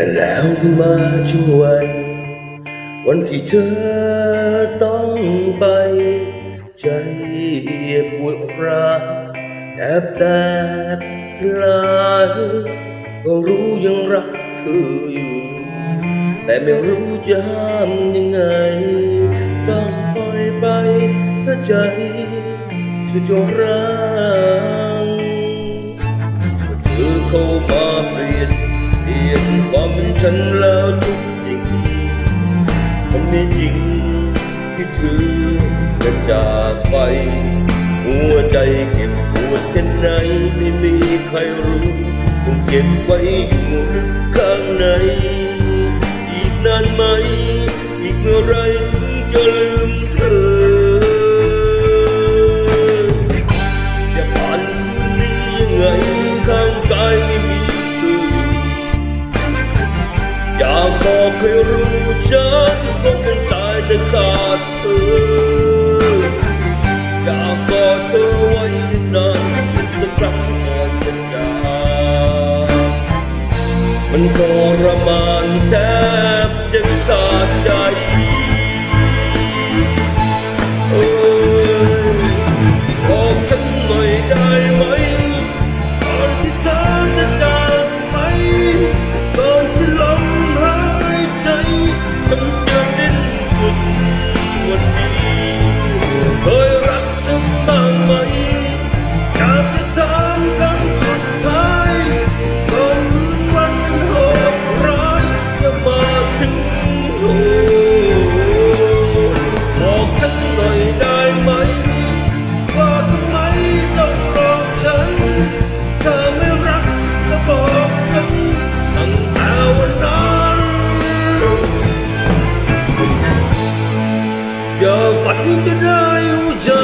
และแล้วมาถึงวัน วันที่เธอต้องไป ใจปวดร้าวแทบแตกสลายก็รู้ยังรักเธออยู่ แต่ไม่รู้จะห้ามยังไง ต้องปล่อยไปถ้าใจสุดจะร้างเธอเข้ามา ฉันแล้วทุกสิ่งมันไม่จริงที่เธอจะจากไป หัวใจเก็บปวดแค่ไหนไม่มีใครรู้คงเก็บไว้อยู่ลึกข้างใน ให้รู้ฉันคงต้องตายแต่ขาดเธออยากกอดเธอไว้นานสักครั้งก่อนจะจากมันทรมานแทบจะขาดใจ อย่า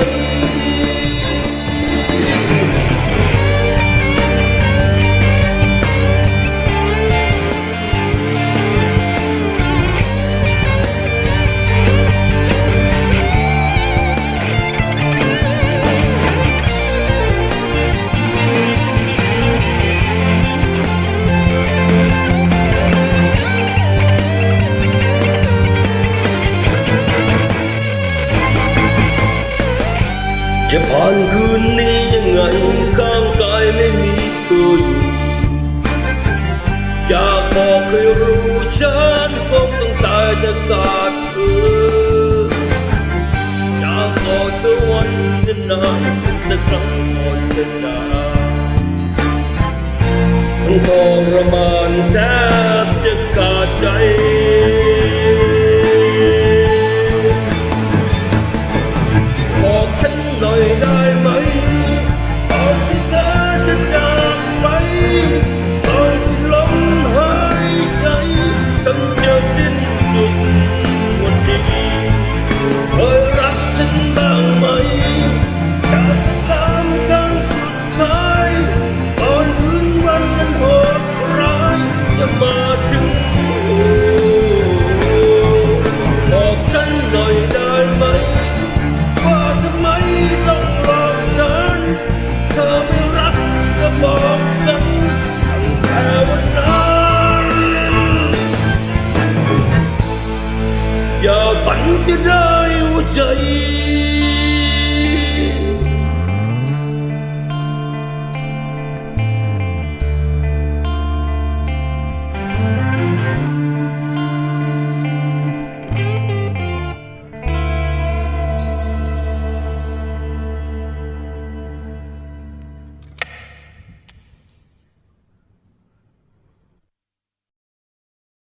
จะผ่านคืนนี้ยังไงข้างกายไม่มีเธออยู่อยากบอกให้รู้ฉันคงต้องตายจะขาดเธออยากกอดเธอไว้นานๆแต่ครั้งก่อนจะจากมันทรมานแทบจะขาดใจ vẫn cứ rơi u trời